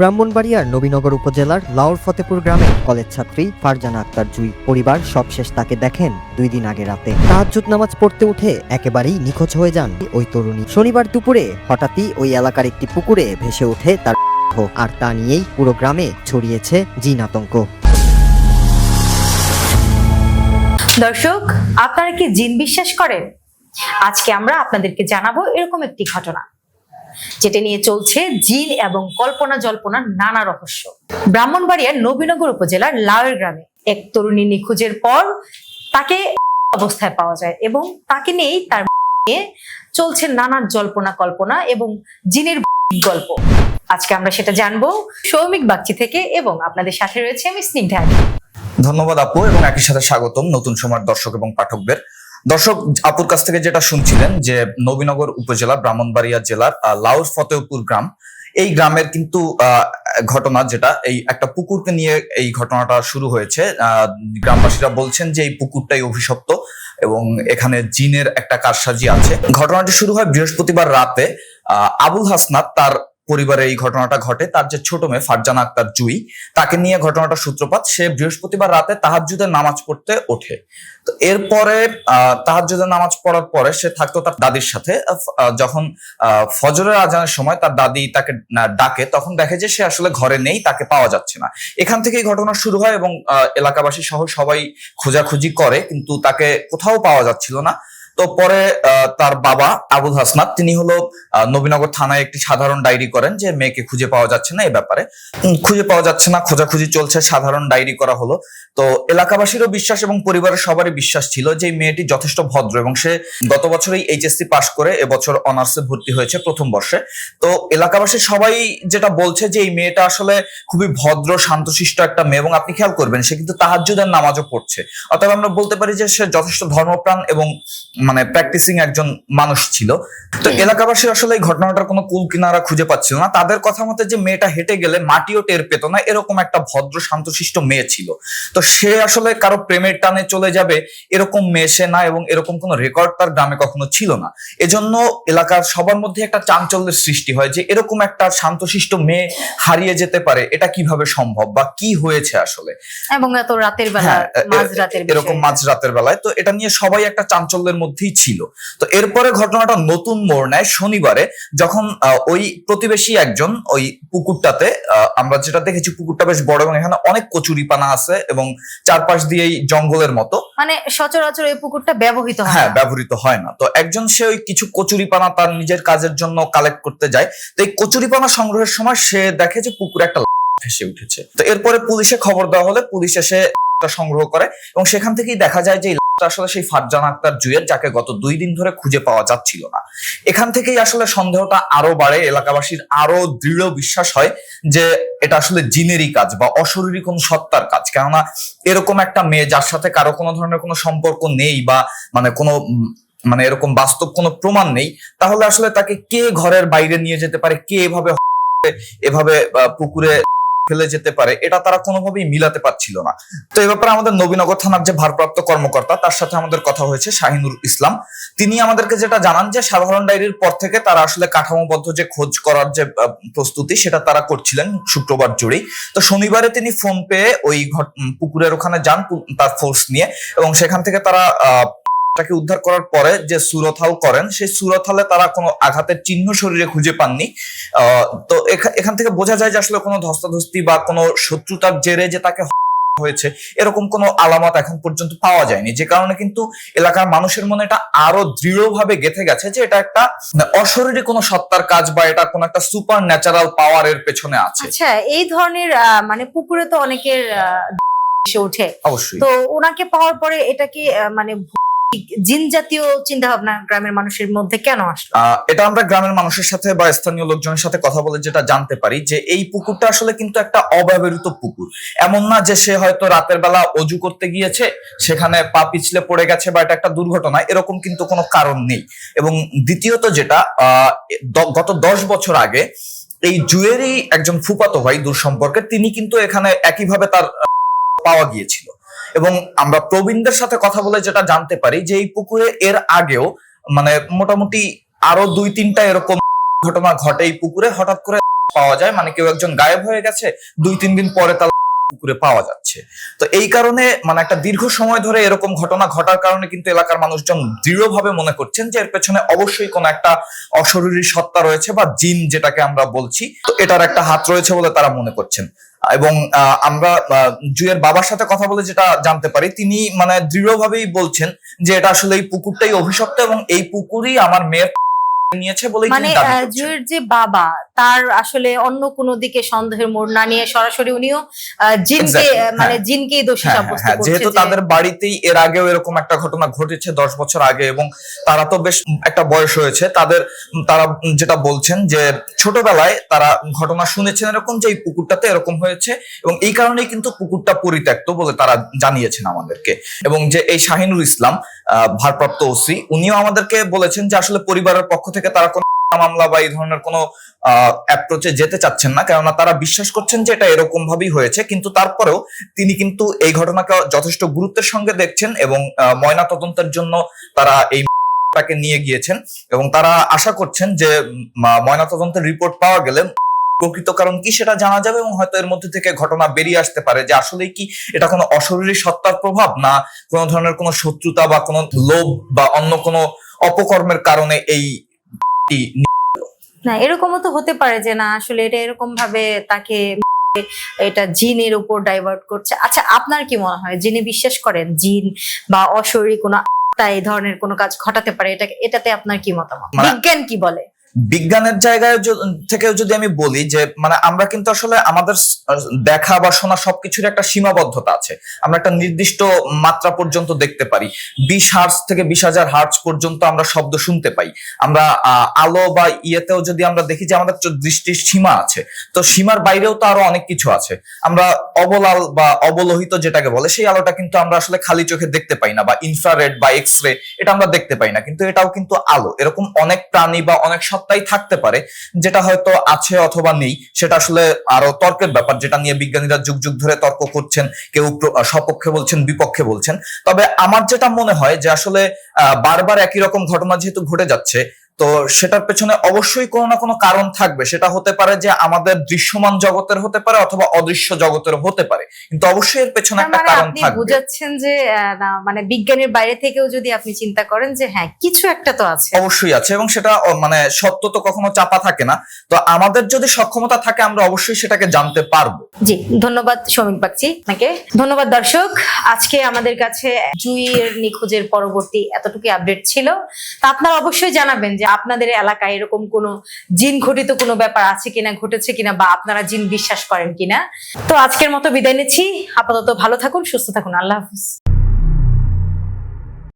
ব্রাহ্মণবাড়িয়ার নবীনগর উপজেলার লাউর ফতেপুর গ্রামে কলেজ ছাত্রী ফারজানা আক্তার জুই পরিবার সবশেষ তাকে দেখেন দুই দিন আগে রাতে। তাহাজ্জুদ নামাজ পড়তে উঠে একেবারেই নিখোঁজ হয়ে যান ওই তরুণী। শনিবার দুপুরে হঠাৎই ওই এলাকার একটি পুকুরে ভেসে ওঠে তার আর তা নিয়েই পুরো গ্রামে ছড়িয়েছে জিন আতঙ্ক। দর্শক, আপনারা কি জিন বিশ্বাস করেন? আজকে আমরা আপনাদেরকে জানাব এরকম একটি ঘটনা। যেটা নিয়ে চলছে জিন এবং কল্পনা জল্পনার নানা রহস্য। ব্রাহ্মণবাড়িয়ার নবীনগর উপজেলার লাউয়ের গ্রামে এক তরুণী নিখোঁজের পর তাকে অবস্থায় পাওয়া যায় এবং তাকে নিয়েই তার নিয়ে চলছে নানা জল্পনা কল্পনা এবং জিনের গল্প। আজকে আমরা সেটা জানব সৌমিক বাগচি থেকে এবং আপনাদের সাথে রয়েছে আমি স্নিগ্ধা। ধন্যবাদ আপু এবং একই সাথে স্বাগতম নতুন সময়ের দর্শক এবং পাঠকদের। দর্শক, আপুর কাছ থেকে যেটা শুনছিলেন যে নবীনগর উপজেলা, ব্রাহ্মণবাড়িয়া জেলার লাউর ফতেহপুর গ্রাম, এই গ্রামের কিন্তু ঘটনা যেটা, এই একটা পুকুরকে নিয়ে এই ঘটনাটা শুরু হয়েছে। গ্রামবাসীরা বলছেন যে এই পুকুরটাই অভিশপ্ত এবং এখানে জিনের একটা কারসাজি আছে। ঘটনাটি শুরু হয় বৃহস্পতিবার রাতে। আবুল হাসনাত তার পরিবারে এই ঘটনাটা ঘটে। তার যে ছোট মেয়ে ফারজানা আক্তার জুই তাকে নিয়ে ঘটনাটা সূত্রপাত সে বৃহস্পতিবার রাতে তাহাজ্জুদের নামাজ পড়তে ওঠে। তো এরপরে আহ, তাহাজ্জুদের নামাজ পড়ার পরে সে থাকতো তার দাদির সাথে। যখন ফজরের আজানের সময় তার দাদি তাকে ডাকে তখন দেখে যে সে আসলে ঘরে নেই তাকে পাওয়া যাচ্ছে না। এখান থেকেই ঘটনা শুরু হয় এবং এলাকাবাসী সহ সবাই খোঁজাখুঁজি করে কিন্তু তাকে কোথাও পাওয়া যাচ্ছিল না। তো পরে তার বাবা আবুল হাসনাত, তিনি হলো নবীনগর থানায় একটি সাধারণ ডায়েরি করেন যে মেয়েকে খুঁজে পাওয়া যাচ্ছে না এই ব্যাপারে। খুঁজে পাওয়া যাচ্ছে না, খোঁজাখুঁজি চলছে, সাধারণ ডায়েরি করা হলো। তো এলাকাবাসীরও বিশ্বাস এবং পরিবারের সবারই বিশ্বাস ছিল যে মেয়েটি যথেষ্ট ভদ্র এবং সে গত বছরই এইচএসসি পাশ করে এবছর অনার্সে ভর্তি হয়েছে প্রথম বর্ষে। তো এলাকাবাসী সবাই যেটা বলছে যে এই মেয়েটা আসলে খুবই ভদ্র, শান্তশিষ্ট একটা মেয়ে এবং আপনি খেয়াল করবেন, সে কিন্তু তাহাজ্জুদের নামাজও পড়ছে। অর্থাৎ আমরা বলতে পারি যে সে যথেষ্ট ধর্মপ্রাণ এবং মানে প্র্যাকটিসিং একজন মানুষ ছিল। তো এলাকাবাসী আসলে এই ঘটনাটার কোনো কুল কিনারা খুঁজে পাচ্ছিল না। তাদের কথা মতে যে মেয়েটা হেঁটে গেলে মাটিও টের পেত না এরকম একটা ভদ্র শান্তশিষ্ট মেয়ে ছিল। তো সে আসলে কারও প্রেমের টানে চলে যাবে এরকম মেয়ে সে না এবং এরকম কোনো রেকর্ড তার গ্রামে কখনো ছিল না। এজন্য এলাকার সবার মধ্যে একটা চাঞ্চল্যের সৃষ্টি হয় যে এরকম একটা শান্তশিষ্ট মেয়ে হারিয়ে যেতে পারে এটা কীভাবে সম্ভব বা কি হয়েছে আসলে? এবং এত রাতের বেলা হ্যাঁ, মাঝ রাতের এরকম মাঝ রাতের বেলায়। তো এটা নিয়ে সবাই একটা চাঞ্চল্যের মধ্যেই ছিল। তো এরপরে ঘটনাটা নতুন মোড় নেয় শনিবারে যখন ওই প্রতিবেশী একজন ওই পুকুরটাতে আমরা যেটা দেখেছি পুকুরটা বেশ বড় এবং এখানে অনেক কচুরিপানা আছে এবং চারপাশ দিয়েই জঙ্গলের মতো। মানে সচরাচর এই পুকুরটা ব্যবহৃত হয় হ্যাঁ ব্যবহৃত হয় না। তো একজন সে ওই কিছু কচুরিপানা তার নিজের কাজের জন্য কালেক্ট করতে যায়। তো এই কচুরিপানা সংগ্রহের সময় সে দেখে যে পুকুরে একটা ভেসে উঠেছে। তো এরপরে পুলিশে খবর দেওয়া হলে পুলিশ এসে সংগ্রহ করে এবং সেখান থেকেই দেখা যায় যে আসলে সেই ফারজান আক্তার জুয়ের, যাকে গত দুই দিন ধরে খুঁজে পাওয়া যাচ্ছিল না। এখান থেকেই আসলে সন্দেহটা আরও বাড়ে, এলাকাবাসীর আরও দৃঢ় বিশ্বাস হয় যে এটা আসলে জিনেরই কাজ বা অশরীরী কোন সত্তার কাজ। কেননা এরকম একটা মেয়ে যার সাথে কারও কোনো ধরনের কোনো সম্পর্ক নেই বা মানে কোনো মানে এরকম বাস্তব কোনো প্রমাণ নেই, তাহলে আসলে তাকে কে ঘরের বাইরে নিয়ে যেতে পারে? কে এভাবে এভাবে পুকুরে ফেলে যেতে পারে, এটা তারা কোনোভাবেই মিলাতে পারছিল না। তো এ ব্যাপারে আমাদের নবীনগর থানার যে ভারপ্রাপ্ত কর্মকর্তা, তার সাথে আমাদের কথা হয়েছে শাহিনুর ইসলাম। তিনি আমাদেরকে যেটা জানান যে, সাধারণ ডায়েরির পর থেকে তারা আসলে কাঠামোবদ্ধ যে খোঁজ করার যে প্রস্তুতি, সেটা তারা করছিলেন শুক্রবার জুড়েই। তো শনিবারে তিনি ফোন পেয়ে ওই পুকুরের ওখানে যান তার ফোর্স নিয়ে এবং সেখান থেকে তারা তাকে উদ্ধার করার পরে যে সুরথাল করেন সেই সুরথালে তারা কোনো আঘাতের চিহ্ন শরীরে খুঁজে পাননি। তো এখান থেকে বোঝা যায় যে আসলে কোনো ধস্তাধস্তি বা কোনো শত্রুতার জেরে যে তাকে হয়েছে এরকম কোনো আলামত এখন পর্যন্ত পাওয়া যায়নি। যে কারণে কিন্তু এলাকার মানুষের মনে এটা আরও দৃঢ়ভাবে গেথে গেছে যে এটা একটা অশরীরী কোনো সত্তার কাজ বা এটা কোনো একটা সুপার ন্যাচারাল পাওয়ারের পেছনে আছে। আচ্ছা এই ধরনের মানে পুকুরে তো অনেকের এসে ওঠে। অবশ্যই। তো ওনাকে পাওয়ার পরে এটা কি মানে জিন জাতীয় চিন্তা ভাবনা গ্রামের মানুষের মধ্যে কেন আসলো? এটা আমরা গ্রামের মানুষের সাথে বা স্থানীয় লোকজনের সাথে কথা বলে যেটা জানতে পারি যে এই পুকুরটা আসলে কিন্তু একটা অব্যবহৃত পুকুর। এমন না যে সে হয়তো রাতের বেলা অজু করতে গিয়েছে, সেখানে পা পিছলে পড়ে গেছে বা এটা একটা দুর্ঘটনা, এরকম কিন্তু কোনো কারণ নেই। এবং দ্বিতীয়ত যেটা গত দশ বছর আগে এই জুয়েরই একজন ফুপাতো ভাই দূর সম্পর্কে, তিনি কিন্তু এখানে একইভাবে তার পাওয়া গিয়েছিল। এবং আমরা প্রবীণদের সাথে কথা বলে যেটা জানতে পারি যে এই পুকুরে এর আগেও মানে মোটামুটি আরও দুই তিনটা এরকম ঘটনা ঘটে এই পুকুরে। হঠাৎ করে পাওয়া যায় মানে কেউ একজন গায়েব হয়ে গেছে, দুই তিন দিন পরে তার পুকুরে পাওয়া যাচ্ছে। তো এই কারণে মানে একটা দীর্ঘ সময় ধরে এরকম ঘটনা ঘটার কারণে কিন্তু এলাকার মানুষজন দৃঢ়ভাবে মনে করছেন যে এর পেছনে অবশ্যই কোনো একটা অশরীরী সত্তা রয়েছে বা জিন যেটাকে আমরা বলছি। তো এটার একটা হাত রয়েছে বলে তারা মনে করছেন। এবং আমরা জুয়ের বাবার সাথে কথা বলে যেটা জানতে পারি, তিনি মানে দৃঢ়ভাবেই বলছেন যে এটা আসলে এই পুকুরটাই অভিশপ্ত এবং এই পুকুরই আমার মেয়ের নিয়েছে বলেই মানে। জুয়ের যে বাবা তার আসলে অন্য কোনো দিকে সন্দেহের মোড় না নিয়ে সরাসরি উনিও জিনকে মানে হ্যাঁ। জিনকেই দোষী হ্যাঁ, সাব্যস্ত হ্যাঁ, করছে যেহেতু তাদের বাড়িতেই এর আগেও এরকম একটা ঘটনা ঘটেছে দশ বছর আগে এবং তারা তো বেশ একটা বয়স হয়েছে তাদের তারা যেটা বলছেন যে ছোটবেলায় তারা ঘটনা শুনেছেন এরকম যে এই পুকুরটাতে এরকম হয়েছে এবং এই কারণেই কিন্তু পুকুরটা পরিত্যক্ত বলে তারা জানিয়েছেন আমাদেরকে এবং যে এই শাহিনুর ইসলাম আহ, ভারপ্রাপ্ত ওসি উনিও আমাদেরকে বলেছেন যে আসলে পরিবারের পক্ষ থেকে তারা কোনো মামলা বা এই ধরনের কোনো অ্যাপ্রোচে যেতে চাচ্ছেন না। কেননা তারা বিশ্বাস করছেন যে এটা এরকম ভাবেই হয়েছে, কিন্তু তারপরেও তিনি কিন্তু এই ঘটনাকে যথেষ্ট গুরুত্বের সঙ্গে দেখছেন এবং ময়না তদন্তের জন্য তারা এই তাকে নিয়ে গিয়েছেন এবং তারা আশা করছেন যে ময়না তদন্তের রিপোর্ট পাওয়া গেলে প্রকৃত কারণ কি সেটা জানা যাবে এবং হয়তো এর মধ্যে থেকে ঘটনা বেরিয়ে আসতে পারে যে আসলে কি এটা কোনো অশরীরী সত্তার প্রভাব না কোনো ধরনের কোনো শত্রুতা বা কোনো লোভ বা অন্য কোনো অপকর্মের কারণে এই না এরকমও তো হতে পারে যে না আসলে এটা এরকম ভাবে তাকে এটা জিনের উপর ডাইভার্ট করছে। আচ্ছা আপনার কি মনে হয়? জিনে বিশ্বাস করেন জিন বা অশরীরী কোনো আত্মা এই ধরনের কোনো কাজ ঘটাতে পারে এটা এটাতে আপনার কি মতামত? মানে- বিজ্ঞান কি বলে? বিজ্ঞানের জায়গায় থেকে যদি আমি বলি যে মানে আমরা কিন্তু আসলে আমাদের দেখা বা শোনা সবকিছুর একটা সীমাবদ্ধতা আছে। আমরা একটা নির্দিষ্ট মাত্রা পর্যন্ত দেখতে পারি। বিশ হার্টস থেকে বিশ হাজার হার্টস পর্যন্ত আমরা শব্দ শুনতে পাই। আমরা আলো বা ইয়েতেও যদি আমরা দেখি যে আমাদের দৃষ্টির সীমা আছে, তো সীমার বাইরেও তো আরও অনেক কিছু আছে। আমরা অবলাল বা অবলোহিত যেটাকে বলে, সেই আলোটা কিন্তু আমরা আসলে খালি চোখে দেখতে পাই না বা ইনফ্রারেড বা এক্স রে এটা আমরা দেখতে পাই না। কিন্তু এটাও কিন্তু আলো। এরকম অনেক প্রাণী বা অনেক সত্তাই থাকতে পারে, যেটা হয়তো আছে অথবা নেই, সেটা আসলে আরও তর্কের ব্যাপার, যেটা নিয়ে বিজ্ঞানীরা যুগ যুগ ধরে তর্ক করছেন, কেউ সপক্ষে বলছেন, বিপক্ষে বলছেন। তবে আমার যেটা মনে হয় যে আসলে বারবার একই রকম ঘটনা যেহেতু ঘটে যাচ্ছে তো সেটার পেছনে অবশ্যই কোনো না কোনো কারণ থাকবে। সেটা হতে পারে যে আমাদের দৃশ্যমান জগতের হতে পারে অথবা অদৃশ্য জগতের হতে পারে। কিন্তু অবশ্যই এর পেছনে একটা মানে কারণ আপনি থাকবে। বুঝাচ্ছেন যে মানে বিজ্ঞানের বাইরে থেকেও যদি আপনি চিন্তা করেন যে হ্যাঁ কিছু একটা তো আছে। অবশ্যই আছে এবং সেটা মানে সত্য তো কখনো চাপা থাকে না। তো আমাদের যদি সক্ষমতা থাকে আমরা অবশ্যই সেটাকে জানতে পারব। জি ধন্যবাদ শ্রমিক বাগচি আপনাকে। ধন্যবাদ দর্শক। আজকে আমাদের কাছে জুইয়ের নিখোঁজের পরবর্তী এতটুকু আপডেট ছিল। তা আপনারা অবশ্যই জানাবেন যে আপনাদের এলাকায় এরকম কোনো জিন ঘটিত কোনো ব্যাপার আছে কিনা, ঘটেছে কিনা বা আপনারা জিন বিশ্বাস করেন কিনা? তো আজকের মতো বিদায় নিচ্ছি। আপাতত ভালো থাকুন, সুস্থ থাকুন। আল্লাহ হাফিজ।